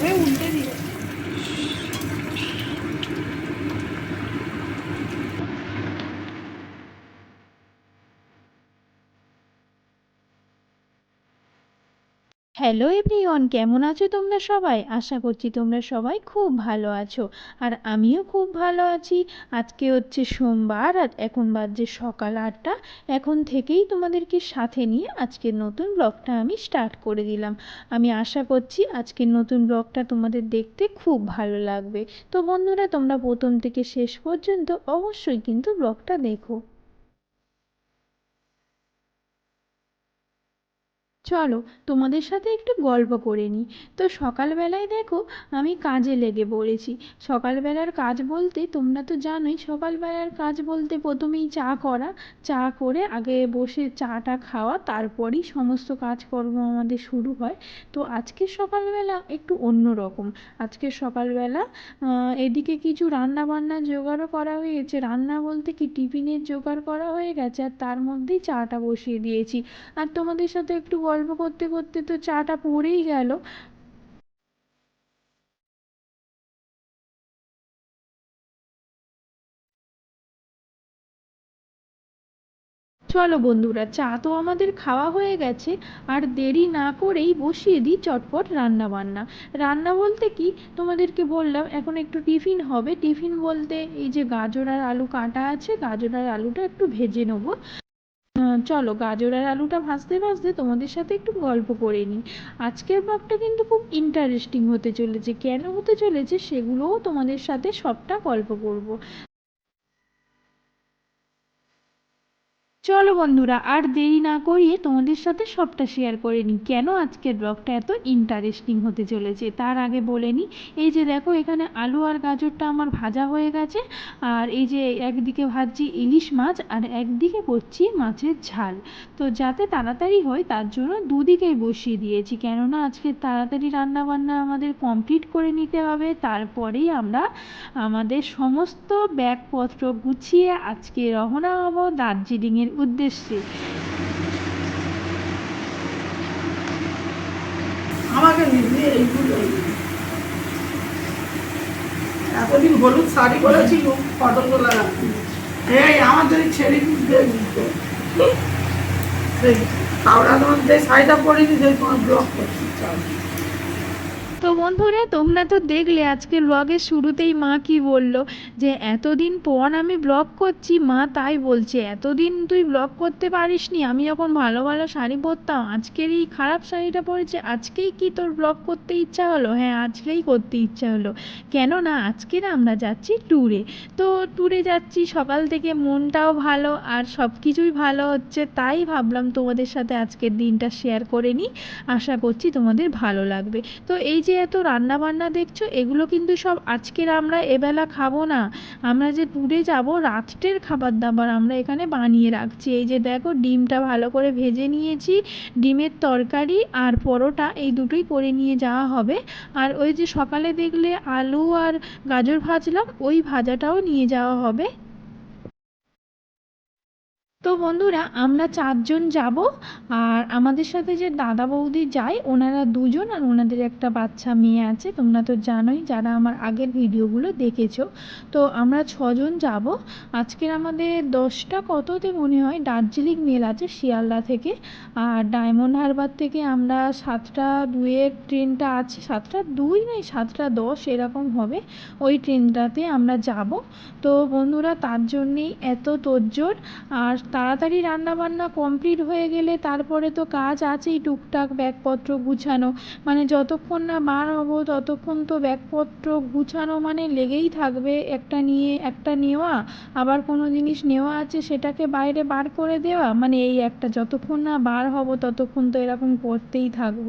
হবে উল্টে দিয়ে হ্যালো এভরিওয়ান কেমন আছো তোমরা সবাই? আশা করছি তোমরা সবাই খুব ভালো আছো। আর আমিও খুব ভালো আছি। আজকে হচ্ছে সোমবার আর এখন বাজছে সকাল আটটা। এখন থেকেই তোমাদেরকে সাথে নিয়ে আজকের নতুন ব্লগটা আমি স্টার্ট করে দিলাম। আমি আশা করছি আজকের নতুন ব্লগটা তোমাদের দেখতে খুব ভালো লাগবে। তো বন্ধুরা, তোমরা প্রথম থেকে শেষ পর্যন্ত অবশ্যই কিন্তু ব্লগটা দেখো। চলো তোমাদের সাথে একটু গল্প করে নিই। তো সকালবেলায় দেখো আমি কাজে লেগে পড়েছি। সকালবেলার কাজ বলতে তোমরা তো জানোই, সকালবেলার কাজ বলতে প্রথমেই চা করা। চা করে আগে বসে চাটা খাওয়া, তারপরই সমস্ত কাজকর্ম আমাদের শুরু হয়। তো আজকের সকালবেলা একটু অন্য রকম। আজকের সকালবেলা এদিকে কিছু রান্না বান্না জোগাড়ও করা হয়েছে। রান্না বলতে কি, টিফিনের জোগাড় করা হয়ে গেছে আর তার মধ্যেই চাটা বসিয়ে দিয়েছি। আর তোমাদের সাথে একটু গল্প করতে করতে তো চাটা পড়েই গেল। চলো বন্ধুরা, চা তো আমাদের খাওয়া হয়ে গেছে, আর দেরি না করেই বসিয়ে দিই চটপট রান্না বান্না রান্না বলতে কি? তোমাদেরকে বললাম, এখন একটু টিফিন হবে। টিফিন বলতে এই যে গাজর আর আলু কাটা আছে, গাজর আর আলুটা একটু ভেজে নেব। চলো গাজর আর আলুটা ভাজতে ভাজতে তোমাদের সাথে একটু গল্প করে নিই। আজকের ব্লগটা কিন্তু খুব ইন্টারেস্টিং হতে চলেছে। কেন হতে চলেছে সেগুলোও তোমাদের সাথে সবটা গল্প করব। চলো বন্ধুরা, আর দেরি না করিয়ে তোমাদের সাথে সবটা শেয়ার করে নিই। কেন আজকের ব্লগটা এত ইন্টারেস্টিং হতে চলেছে? তার আগে বলে নিই, এই যে দেখো, এখানে আলু আর গাজরটা আমার ভাজা হয়ে গেছে, আর এই যে একদিকে ভাজছি ইলিশ মাছ, আর একদিকে করছি মাছের ঝাল। তো যাতে তাড়াতাড়ি হয়, তার জন্য দুদিকেই বসিয়ে দিয়েছি। কেননা, আজকে তাড়াতাড়ি রান্নাবান্না আমাদের কমপ্লিট করে নিতে হবে। তারপরেই আমরা আমাদের সমস্ত ব্যাগপত্র গুছিয়ে আজকে রওনা হব দার্জিলিংয়ের উদ্দেশ্যে। আমাকে নিবি এইগুলো এতদিন হলুদ শাড়ি পরেছিল ফটোগুলো রাখি এই যদি ছেড়ে দিতে। সেই হাওড়া তোমার যে শাড়িটা পরিনি সেই তোমার ব্লক করছি তো বন্ধুরা, তোমরা তো দেখলে আজকে ব্লগের শুরুতেই মা কি বলল, যে এতদিন পর আমি ব্লগ করছি, মা তাই বলছে, এতদিন তুই ব্লগ করতে পারিসনি, আমি যখন ভালো ভালো শাড়ি পরতাম, আজকের এই খারাপ শাড়িটা পরেছে, আজকেই কি তোর ব্লগ করতে ইচ্ছা হলো? হ্যাঁ আজকেই করতে ইচ্ছা হলো, কেননা আজকের আমরা যাচ্ছি ট্যুরে তো ট্যুরে যাচ্ছি, সকাল থেকে মনটাও ভালো, আর সব কিছুই ভালো হচ্ছে, তাই ভাবলাম তোমাদের সাথে আজকের দিনটা শেয়ার করে নিই, আশা করছি তোমাদের ভালো লাগবে। তো এই যে এত রান্না বান্না দেখছ, এগুলো কিন্তু সব আজকের আমরা এবেলা খাব না। আমরা যে ট্যুরে যাব, রাত্রের খাবার দাবার আমরা এখানে বানিয়ে রাখছি। এই যে দেখো, ডিমটা ভালো করে ভেজে নিয়েছি, ডিমের তরকারি আর পরোটা এই দুটোই করে নিয়ে যাওয়া হবে। আর ওই যে সকালে দেখলে আলু আর গাজর ভাজলাম, ওই ভাজাটাও নিয়ে যাওয়া হবে। তো বন্ধুরা, আমরা চারজন যাব আর আমাদের সাথে যে দাদা বৌদি যায়, ওনারা দুজন আর ওনাদের একটা বাচ্চা মেয়ে আছে, তোমরা তো জানোই যারা আমার আগের ভিডিওগুলো দেখেছ। তো আমরা ছজন যাব। আজকের আমাদের দশটা কততে মনে হয়, দার্জিলিং মেল আছে শিয়ালদা থেকে আর ডায়মন্ড হারবার থেকে আমরা সাতটা দুয়ের ট্রেনটা আছে, সাতটা দুই নয়, সাতটা দশ এরকম হবে ওই ট্রেনটাতে আমরা যাব। তো বন্ধুরা, তার জন্যেই এত তোড়জোড় আর তাড়াতাড়ি রান্না বান্না কমপ্লিট হয়ে গেলে তারপরে তো কাজ আছেই টুকটাক ব্যাগপত্র গুছানো। মানে যতক্ষণ না বার হব ততক্ষণ তো ব্যাগপত্র গুছানো মানে লেগেই থাকবে। একটা নিয়ে, একটা নেওয়া, আবার কোনো জিনিস নেওয়া আছে সেটাকে বাইরে বার করে দেওয়া। মানে এই একটা, যতক্ষণ না বার হব ততক্ষণ তো এরকম করতেই থাকব।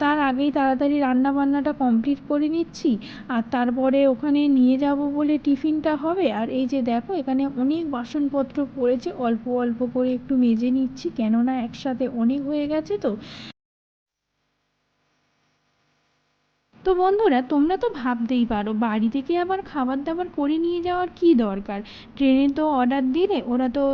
তার আগেই তাড়াতাড়ি রান্না বান্নাটা কমপ্লিট করে নিচ্ছি। আর তারপরে ওখানে নিয়ে যাব বলে টিফিনটা হবে। আর এই যে দেখো এখানে অনেক বাসনপত্র পড়েছে অল্প অল্প করে একটু মেজে নিচ্ছি। কেননা একসাথে অনেক হয়ে গেছে তো। তো বন্ধুরা, তোমরা তো ভাবতেই পারো, বাড়ি থেকে আবার খাবার দাবার করে নিয়ে যাওয়ার কী দরকার? ট্রেনে তো অর্ডার দিলে ওরা তো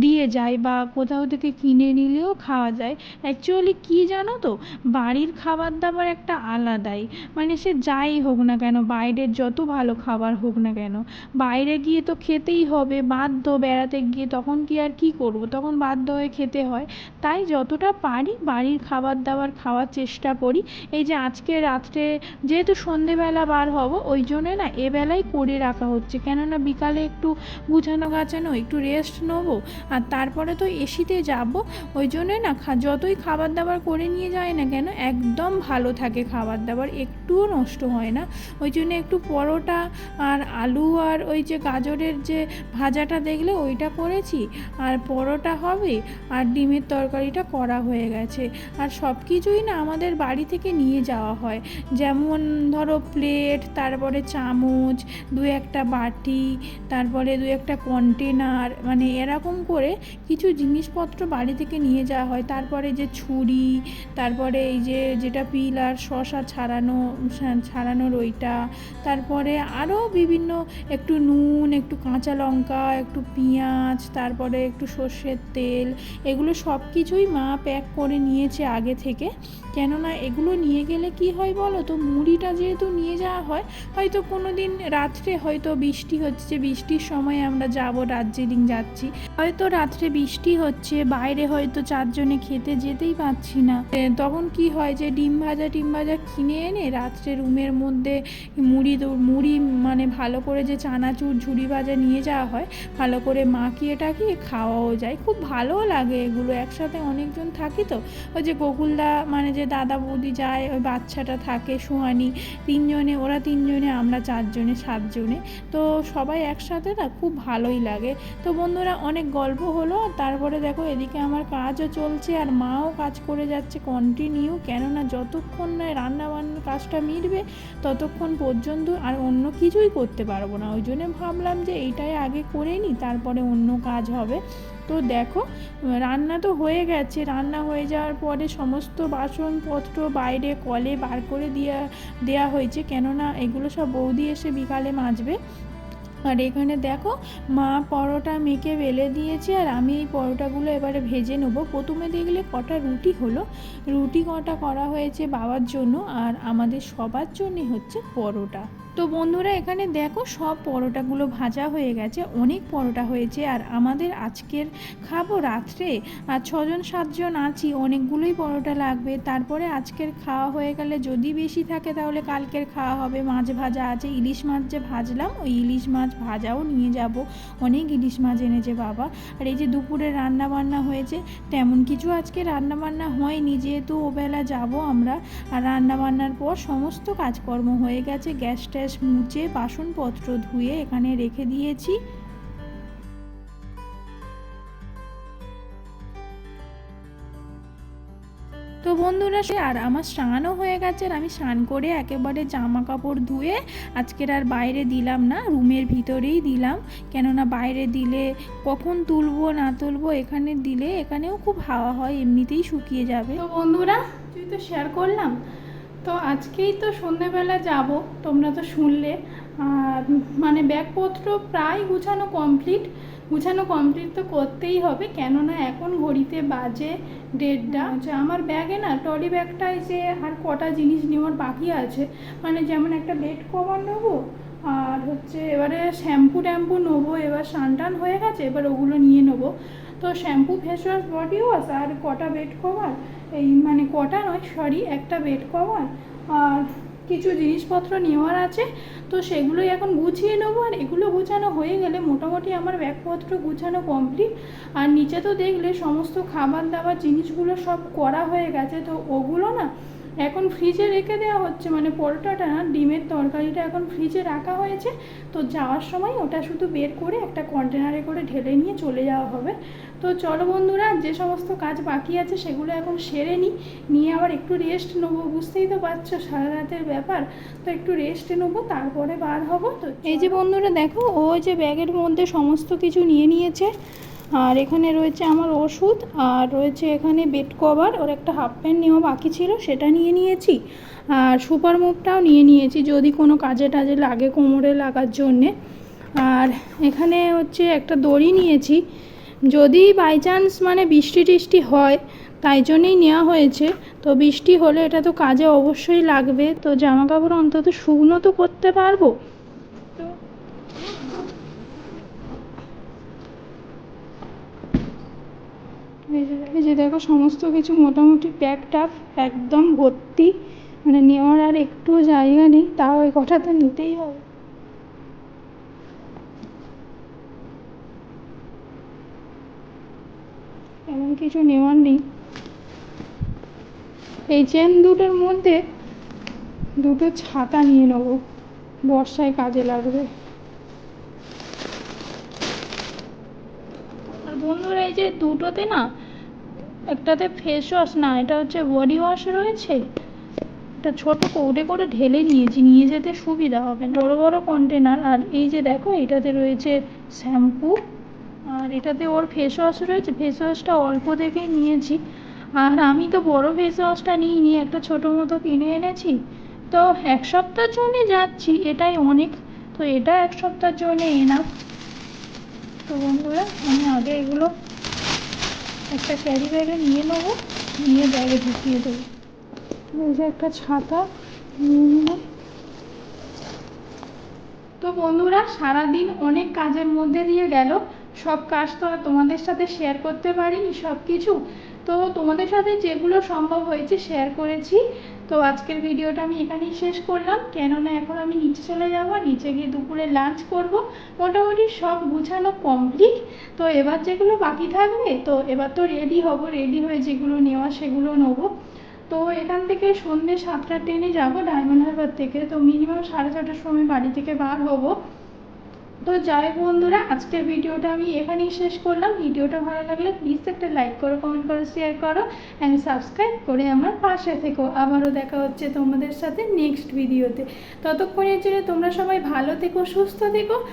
দিয়ে যায় বা কোথাও থেকে কিনে নিলেও খাওয়া যায়। অ্যাকচুয়ালি কী জানো তো, বাড়ির খাবার দাবার একটা আলাদাই। মানে সে যাই হোক না কেন, বাইরের যত ভালো খাবার হোক না কেন, বাইরে গিয়ে তো খেতেই হবে, বাধ্য বেড়াতে গিয়ে তখন কি আর কী করব? তখন বাধ্য হয়ে খেতে হয়। তাই যতটা পারি বাড়ির খাবার দাবার খাওয়ার চেষ্টা করি। এই যে আজকে রাত্রে যেহেতু সন্ধেবেলা বার হব, ওই জন্যে না এবেলাই করে রাখা হচ্ছে। কেননা বিকালে একটু গুছানো গাছানো, একটু রেস্ট নেব, আর তারপরে তো এসিতে যাব। ওই জন্যে না যতই খাবার দাবার করে নিয়ে যায় না কেন, একদম ভালো থাকে খাবার দাবার একটুও নষ্ট হয় না। ওই জন্য একটু পরোটা আর আলু আর ওই যে গাজরের যে ভাজাটা দেখলে ওইটা করেছি। আর পরোটা হবে, আর ডিমের তরকারিটা করা হয়ে গেছে। আর সব কিছুই না আমাদের বাড়ি থেকে নিয়ে যাওয়া হয়। যেমন ধরো প্লেট তারপরে চামচ, দু একটা বাটি, তারপরে দু একটা কন্টেনার মানে এরকম করে কিছু জিনিসপত্র বাড়ি থেকে নিয়ে যাওয়া হয়। তারপরে যে ছুরি, তারপরে এই যে যেটা পিলার, শশা ছাড়ানো ছাড়ানোর ওইটা, তারপরে আরও বিভিন্ন একটু নুন, একটু কাঁচা লঙ্কা, একটু পেঁয়াজ, তারপরে একটু সর্ষের তেল, এগুলো সব কিছুই মা প্যাক করে নিয়েছে আগে থেকে। কেননা এগুলো নিয়ে গেলে কি হয় বলো তো মুড়িটা যেহেতু নিয়ে যাওয়া হয়, হয়তো কোনো দিন রাত্রে হয়তো বৃষ্টি হচ্ছে, বৃষ্টির সময় আমরা যাব দার্জিলিং যাচ্ছি। হয়তো রাত্রে বৃষ্টি হচ্ছে, বাইরে হয়তো চারজনে খেতে যেতেই পাচ্ছি না। তখন কি হয় যে ডিম ভাজা, টিম ভাজা কিনে এনে রাত্রে রুমের মধ্যে মুড়ি মুড়ি মানে ভালো করে যে চানাচুর, ঝুড়ি ভাজা নিয়ে যাওয়া হয়, ভালো করে মাখিয়ে টাকিয়ে খাওয়াও যায়। খুব ভালোও লাগে এগুলো, একসাথে অনেকজন থাকি তো। ওই যে গোকুলদা মানে যে দাদা বৌদি যায়, ওই বাচ্চাটা থাকে সুহানি তিনজনে, ওরা তিনজনে, আমরা চারজনে, সাতজনে। তো সবাই একসাথে না খুব ভালোই লাগে। তো বন্ধুরা, অনেক গল্প হলো, আর তারপরে দেখো এদিকে আমার কাজও চলছে, আর মাও কাজ করে যাচ্ছে কন্টিনিউ কেননা যতক্ষণ না রান্না বান্নার কাজটা মিটবে, ততক্ষণ পর্যন্ত আর অন্য কিছুই করতে পারব না। ওই জন্য ভাবলাম যে এইটাই আগে করে নিই, তারপরে অন্য কাজ হবে। তো দেখো, রান্না তো হয়ে গেছে। রান্না হয়ে যাওয়ার পরে সমস্ত বাসনপত্র বাইরে কলে বার করে দেওয়া দেওয়া হয়েছে। কেননা এগুলো সব বৌদি এসে বিকালে মাজবে। আর এখানে দেখো মা পরোটা মেখে বেলে দিয়েছে আর আমি এই পরোটাগুলো এবারে ভেজে নেব। প্রথমে দেখলে কটা রুটি হলো। রুটি কটা করা হয়েছে বাবার জন্য আর আমাদের সবার জন্যই হচ্ছে পরোটা। তো বন্ধুরা এখানে দেখো সব পরোটাগুলো ভাজা হয়ে গেছে, অনেক পরোটা হয়েছে আর আমাদের আজকের খাব রাত্রে আর ছজন সাতজন আছি, অনেকগুলোই পরোটা লাগবে। তারপরে আজকের খাওয়া হয়ে গেলে যদি বেশি থাকে তাহলে কালকের খাওয়া হবে। মাছ ভাজা আছে, ইলিশ মাছ যে ভাজলাম, ওই ইলিশ মাছ ভাজাও নিয়ে যাব। অনেক ইলিশ মাছ এনেছে বাবা। আর এই যে দুপুরে রান্না বান্না হয়েছে, তেমন কিছু আজকে রান্না বান্না হয়নি। যেহেতু ওবেলা যাব আমরা, আর রান্না বান্নার পর সমস্ত কাজকর্ম হয়ে গেছে। গ্যাস ট্যাস মুছে বাসনপত্র ধুয়ে এখানে রেখে দিয়েছি। তো বন্ধুরা, সে আর আমার স্নানও হয়ে গেছে আর আমি স্নান করে একেবারে জামা কাপড় ধুয়ে আজকের আর বাইরে দিলাম না, রুমের ভিতরেই দিলাম। কেননা বাইরে দিলে কখন তুলবো, না তুলবো, এখানে দিলে এখানেও খুব হাওয়া হয়, এমনিতেই শুকিয়ে যাবে। তো বন্ধুরা, তুই তো শেয়ার করলাম। তো আজকেই তো সন্ধেবেলা যাব, তোমরা তো শুনলে। আর মানে ব্যাগপত্র প্রায় গুছানো কমপ্লিট গুছানো কমপ্লিট তো করতেই হবে। কেননা এখন ঘড়িতে বাজে দেড়টা। হচ্ছে আমার ব্যাগে না টলি ব্যাগটায় যে আর কটা জিনিস নেওয়ার বাকি আছে মানে যেমন একটা বেড কভার নেব আর হচ্ছে এবারে শ্যাম্পু ট্যাম্পু নেব এবার স্নান টান হয়ে গেছে এবার ওগুলো নিয়ে নেব। তো shampoo face wash body wash আর কটা বেড কভার এই মানে কটা নয় সরি একটা বেড কভার আর কিছু জিনিসপত্র নেওয়ার আছে, তো সেগুলোই এখন গুছিয়ে নেব। আর এগুলো গুছানো হয়ে গেলে মোটামুটি আমার ব্যাগপত্র গুছানো কমপ্লিট আর নিচে তো দেখলে সমস্ত খাবার দাবার জিনিসগুলো সব করা হয়ে গেছে, তো ওগুলো না এখন ফ্রিজে রেখে দেওয়া হচ্ছে। মানে পরোটাটা না, ডিমের তরকারিটা এখন ফ্রিজে রাখা হয়েছে। তো যাওয়ার সময় ওটা শুধু বের করে একটা কন্টেনারে করে ঢেলে নিয়ে চলে যাওয়া হবে। তো চলো বন্ধুরা, যে সমস্ত কাজ বাকি আছে সেগুলো এখন সেরে নিই নিয়ে আবার একটু রেস্ট নেব, বুঝতেই তো পারছ সারা রাতের ব্যাপার। তো একটু রেস্ট নেব, তারপরে বার হব। তো এই যে বন্ধুরা দেখো, ও যে ব্যাগের মধ্যে সমস্ত কিছু নিয়ে নিয়েছে। আর এখানে রয়েছে আমার ওষুধ, আর রয়েছে এখানে বেড কভার ওর একটা হাফ প্যান্ট নেওয়া বাকি ছিল, সেটা নিয়ে নিয়েছি। আর সুপার মুভটাও নিয়ে নিয়েছি, যদি কোনো কাজে টাজে লাগে কোমরে লাগার জন্যে। আর এখানে হচ্ছে একটা দড়ি নিয়েছি যদি বাই চান্স মানে বৃষ্টি টিষ্টি হয়, তাই জন্যই নেওয়া হয়েছে। তো বৃষ্টি হলে এটা তো কাজে অবশ্যই লাগবে। তো জামা কাপড় অন্তত শুকনো তো করতে পারব। এই যে দেখো সমস্ত কিছু মোটামুটি প্যাক টাপ একদম ভর্তি। মানে নেওয়ার আর একটু জায়গা নেই, তাও এই তো নিতেই হবে। কিছু নেওয়ার নেই এই চেন দুটোর মধ্যে দুটো ছাতা নিয়ে নেব। বর্ষায় কাজে লাগবে। আর বন্ধুরা, এই যে দুটোতে না, একটাতে ফেস ওয়াশ না, এটা হচ্ছে বডি ওয়াশ রয়েছে। এটা ছোট কৌটে করে ঢেলে নিয়েছি, নিয়ে যেতে সুবিধা হবে বড় বড় কন্টেনার আর এই যে দেখো, এটাতে রয়েছে শ্যাম্পু আর এটাতে ওর ফেস ওয়াশ রয়েছে ফেস ওয়াশটা অল্প দেখেই নিয়েছি। আর আমি তো বড় ফেস ওয়াশটা নিইনি, একটা ছোটো মতো কিনে এনেছি। তো এক সপ্তাহের জন্যে যাচ্ছি, এটাই অনেক। তো এটা এক সপ্তাহের জন্য এনাফ তো বন্ধুরা, আমি আগে এগুলো একটা ক্যারি ব্যাগে নিয়ে নেব, নিয়ে ব্যাগে ঢুকিয়ে দেবো। এই যে একটা ছাতা, নিয়ে নিলাম তো বন্ধুরা, সারাদিন অনেক কাজের মধ্যে দিয়ে গেল। সব কাজ তো আর তোমাদের সাথে শেয়ার করতে পারিনি, সব কিছু। তো তোমাদের সাথে যেগুলো সম্ভব হয়েছে শেয়ার করেছি। তো আজকের ভিডিওটা আমি এখানেই শেষ করলাম। কেননা এখন আমি নিচে চলে যাব, নিচে গিয়ে দুপুরে লাঞ্চ করব। মোটামুটি সব গুছানো কমপ্লিট তো এবার যেগুলো বাকি থাকবে, তো এবার তো রেডি হব রেডি হয়ে যেগুলো নেওয়া সেগুলো নেব। তো এখান থেকে সন্ধ্যে সাতটা ট্রেনে যাব ডায়মন্ড হারবার থেকে। তো মিনিমাম সাড়ে ছটার সময় বাড়ি থেকে বার হব। তো যাই বন্ধুরা, আজকের ভিডিওটা আমি এখানেই শেষ করলাম। ভিডিওটা ভালো লাগলে প্লিজ একটা লাইক করো কমেন্ট করো শেয়ার করো অ্যান্ড সাবস্ক্রাইব করে আমার পাশে থেকো। আবারও দেখা হচ্ছে তোমাদের সাথে নেক্সট ভিডিওতে ততক্ষণের জন্য তোমরা সবাই ভালো থেকো, সুস্থ থেকো।